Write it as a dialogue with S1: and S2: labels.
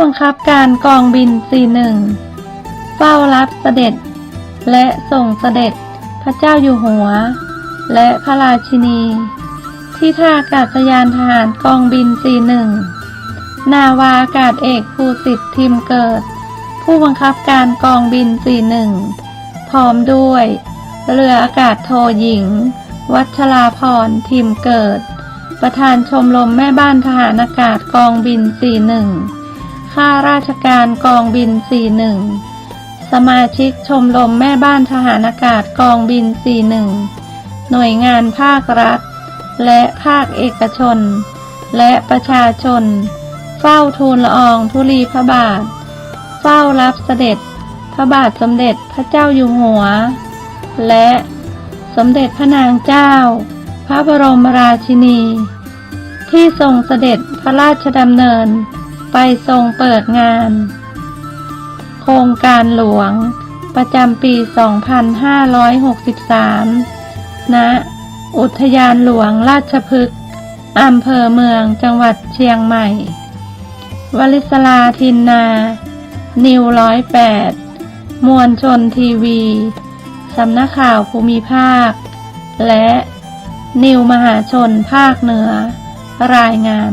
S1: บังคับการกองบิน 41 เฝ้ารับเสด็จ และส่งเสด็จพระเจ้าอยู่หัว และพระราชินี ที่ท่าอากาศยานทหารกองบิน 41 นาวาอากาศเอกภูสิทธิ์ทิมเกิด ผู้บังคับการกองบิน 41 พร้อมด้วย เรืออากาศโทหญิง วัชราพรทิมเกิดประธานชมรมแม่บ้านทหารอากาศกองบิน 41 ข้าราชการกองบิน 41 สมาชิกชมรมแม่บ้านทหารอากาศกองบิน 41 หน่วยงานภาครัฐ และภาคเอกชน และประชาชน เฝ้าทูลละอองธุลีพระบาท เฝ้ารับเสด็จ พระบาทสมเด็จพระเจ้าอยู่หัว และสมเด็จพระนางเจ้า พระบรมราชินี ที่ทรงเสด็จพระราชดำเนิน ไปทรงเปิดงาน โครงการหลวง ประจำปี 2563 ณ อุทยานหลวงราชพฤกษ์อำเภอเมืองจังหวัดเชียงใหม่ วลิศลาทินนา นิวร้อยแปดมวลชนทีวี สำนักข่าวภูมิภาค และนิวมหาชนภาคเหนือ รายงาน